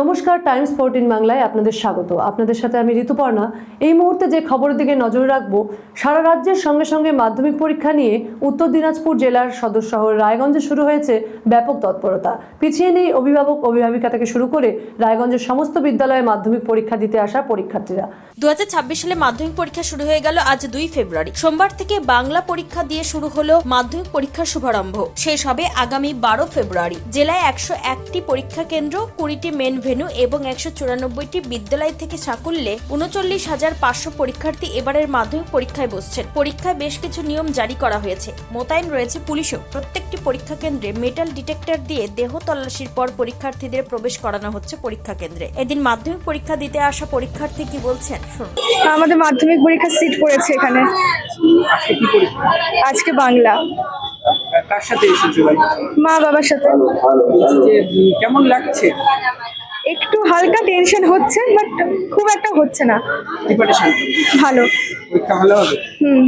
নমস্কার, Times fourteen বাংলায় আপনাদের স্বাগত। আপনাদের সাথে আমি ঋতুপর্ণা। এই মুহূর্তে যে খবরের দিকে নজর রাখব, সারা রাজ্যের সঙ্গে সঙ্গে মাধ্যমিক পরীক্ষা নিয়ে উত্তর দিনাজপুর জেলার সদর শহর রায়গঞ্জে শুরু হয়েছে ব্যাপক তৎপরতা। পিছিয়ে নেই অভিভাবক অভিভাবিকা থেকে শুরু করে রায়গঞ্জের সমস্ত বিদ্যালয়ে মাধ্যমিক পরীক্ষা দিতে আসা পরীক্ষার্থীরা। দু হাজার ছাব্বিশ সালে মাধ্যমিক পরীক্ষা শুরু হয়ে গেল আজ দুই ফেব্রুয়ারি। সোমবার থেকে বাংলা পরীক্ষা দিয়ে শুরু হলো মাধ্যমিক পরীক্ষার শুভারম্ভ। শেষ হবে আগামী বারো ফেব্রুয়ারি। জেলায় একশো একটি পরীক্ষা কেন্দ্র, কুড়িটি মেন ভেন্যু এবং একশো চুরানব্বইটি বিদ্যালয় থেকে সাকুল্যে উনচল্লিশ হাজার পাঁচশো পরীক্ষার্থী এবারের মাধ্যমিক পরীক্ষায় বসছেন। পরীক্ষায় বেশ কিছু নিয়ম জারি করা হয়েছে। মোতায়েন রয়েছে পুলিশও। প্রত্যেকটি পরীক্ষা কেন্দ্রে মেটাল ডিটেক্টর দিয়ে দেহ তল্লাশির পর পরীক্ষার্থীদের প্রবেশ করানো হচ্ছে পরীক্ষা কেন্দ্রে। এদিন মাধ্যমিক পরীক্ষা দিতে আসা পরীক্ষার্থী কি বলছেন? শুনুন। আমাদের মাধ্যমিক পরীক্ষা সিট পড়েছে এখানে। আজকে বাংলা। কার সাথে এসেছ? মা বাবার সাথে। কেমন লাগছে? একটু হালকা টেনশন হচ্ছে বাট খুব একটা হচ্ছে না। প্রিপারেশন ভালো। পরীক্ষা ভালো হবে? হুম।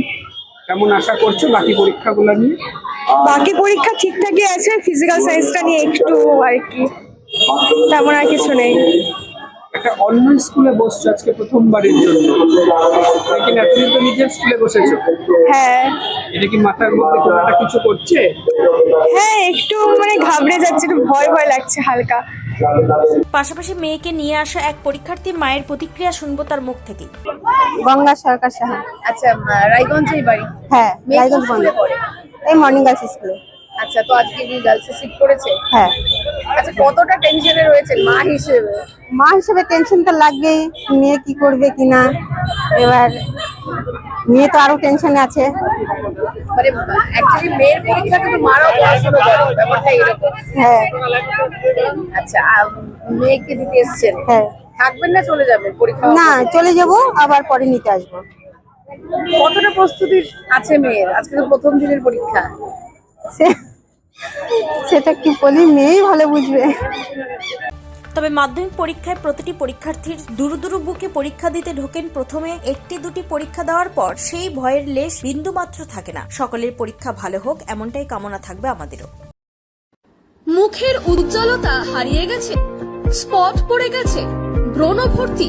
কেমন আশা করছ বাকি পরীক্ষাগুলো নিয়ে? বাকি পরীক্ষা ঠিকঠাকই আছে ফিজিক্যাল সায়েন্সটা নিয়ে একটু আর কি। তেমন আর কিছু নেই। একটা অন্য স্কুলে বসছো আজকে প্রথমবারের জন্য। নাকি না তুমি তো নিজের স্কুলে বসেছো? হ্যাঁ। এটা কি মাথার মধ্যে কোনো কিছু করছে? হ্যাঁ একটু মানে ঘাবড়ে যাচ্ছে একটু ভয় ভয় লাগছে হালকা। পাশাপাশি মেয়েকে নিয়ে আসা এক পরীক্ষার্থীর মায়ের প্রতিক্রিয়া শুনব তার মুখ থেকেই। গঙ্গা সরকার সাহা। আচ্ছা রায়গঞ্জেই বাড়ি? হ্যাঁ রায়গঞ্জ স্কুলে বন্ধ। পড়ে? এই মর্নিং গার্লস স্কুলে আচ্ছা তো আজকে কি গার্লসে সিট করেছে হ্যাঁ। আচ্ছা কতটা টেনশনে রয়েছে মা হিসেবে? মা হিসেবে টেনশন তো লাগবেই মেয়ে কি করবে কিনা? এবার মেয়ে তো আরও টেনশনে আছে। মানে অ্যাকচুয়ালি মেয়ের পরীক্ষা কিন্তু মারাও পড়াশোনা করে ব্যাপারটা এরকম হ্যাঁ। আচ্ছা মেয়েকে দিতে এসছেন। হ্যাঁ। থাকবেন না চলে যাবেন পরীক্ষা? না চলে যাব আবার পরে নিতে আসব। কতটা প্রস্তুতি আছে মেয়ের? আজকে তো প্রথম দিনের পরীক্ষা। সেটা কি বলি মেয়েই ভালো বুঝবে। তবে মাধ্যমিক পরীক্ষায় প্রতিটি পরীক্ষার্থীর দুরু দুরু বুকে পরীক্ষা দিতে ঢোকেন প্রথমে একটি দুটি পরীক্ষা দেওয়ার পর সেই ভয়ের লেশ বিন্দু মাত্র থাকে না। সকলের পরীক্ষা ভালো হোক, এমনটাই কামনা থাকবে আমাদেরও। মুখের উজ্জ্বলতা হারিয়ে গেছে, স্পট পড়ে গেছে, ব্রণ ভর্তি।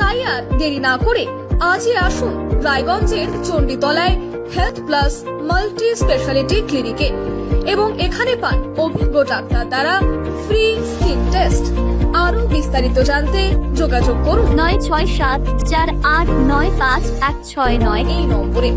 তাই আর দেরি না করে আজই আসুন রায়গঞ্জের চণ্ডীতলায় হেলথ প্লাস মাল্টি স্পেশালিটি ক্লিনিকে এবং এখানে পান অভিজ্ঞ ডাক্তার দ্বারা ফ্রি স্কিন টেস্ট আরও বিস্তারিত জানতে যোগাযোগ করুন। নয় ছয় সাত চার আট নয় পাঁচ এক ছয় নয়। এই নম্বরে।